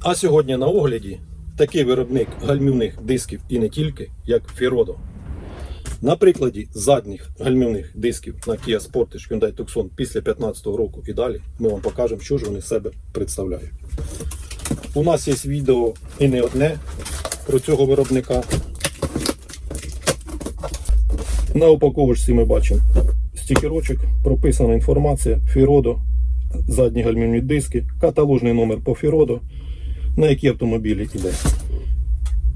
А сьогодні на огляді такий виробник гальмівних дисків і не тільки, як Firodo. На прикладі задніх гальмівних дисків на Kia Sportage Hyundai Tucson після 2015 року і далі ми вам покажемо, що ж вони себе представляють. У нас є відео і не одне про цього виробника. На упаковочці ми бачимо стікерочок, прописана інформація Firodo, задні гальмівні диски, каталожний номер по Firodo, на які автомобілі йде.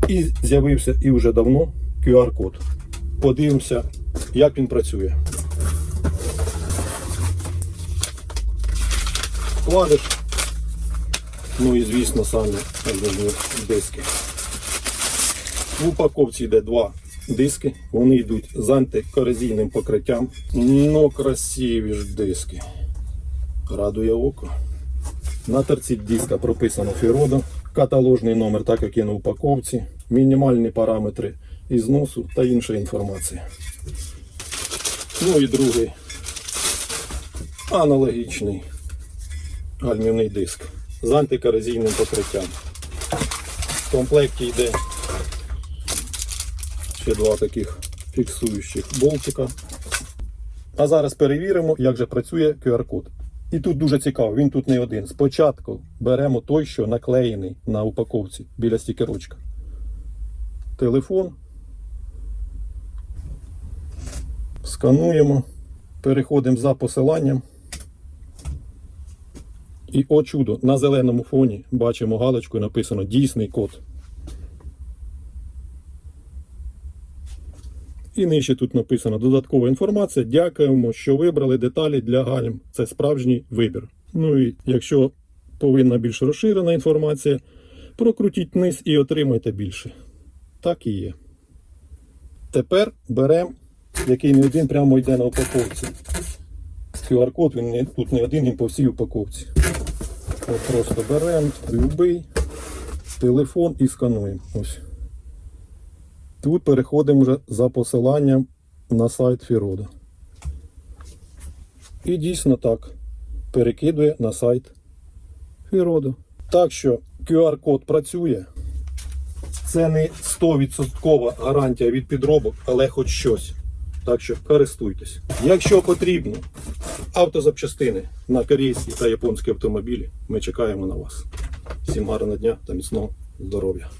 І з'явився і вже давно QR-код. Подивимося, як він працює. Кладеш, ну і звісно самі диски. В упаковці йде два диски. Вони йдуть з антикорозійним покриттям. Ну, красиві ж диски. Радує око. На торці диска прописано Firodo, каталожний номер, так як є на упаковці, мінімальні параметри ізносу та інша інформація. Ну і другий аналогічний гальмівний диск з антикорозійним покриттям. В комплекті йде ще два таких фіксуючих болтика. А зараз перевіримо, як же працює QR-код. І тут дуже цікаво, він тут не один. Спочатку беремо той, що наклеєний на упаковці біля стікерочка. Телефон. Скануємо, переходимо за посиланням. І о чудо, на зеленому фоні бачимо галочку написано дійсний код. І нижче тут написано додаткова інформація. Дякуємо, що вибрали деталі для гальм. Це справжній вибір. Ну і якщо повинна більш розширена інформація, прокрутіть вниз і отримайте більше. Так і є. Тепер беремо, який не один прямо йде на упаковці. QR-код він не, тут не один, він по всій упаковці. От просто беремо любий телефон і скануємо. Ось. Тут переходимо вже за посиланням на сайт Firodo. І дійсно так. Перекидує на сайт Firodo. Так що QR-код працює. Це не 100% гарантія від підробок, але хоч щось. Так що користуйтесь. Якщо потрібно автозапчастини на корейські та японські автомобілі, ми чекаємо на вас. Всім гарного дня та міцного здоров'я!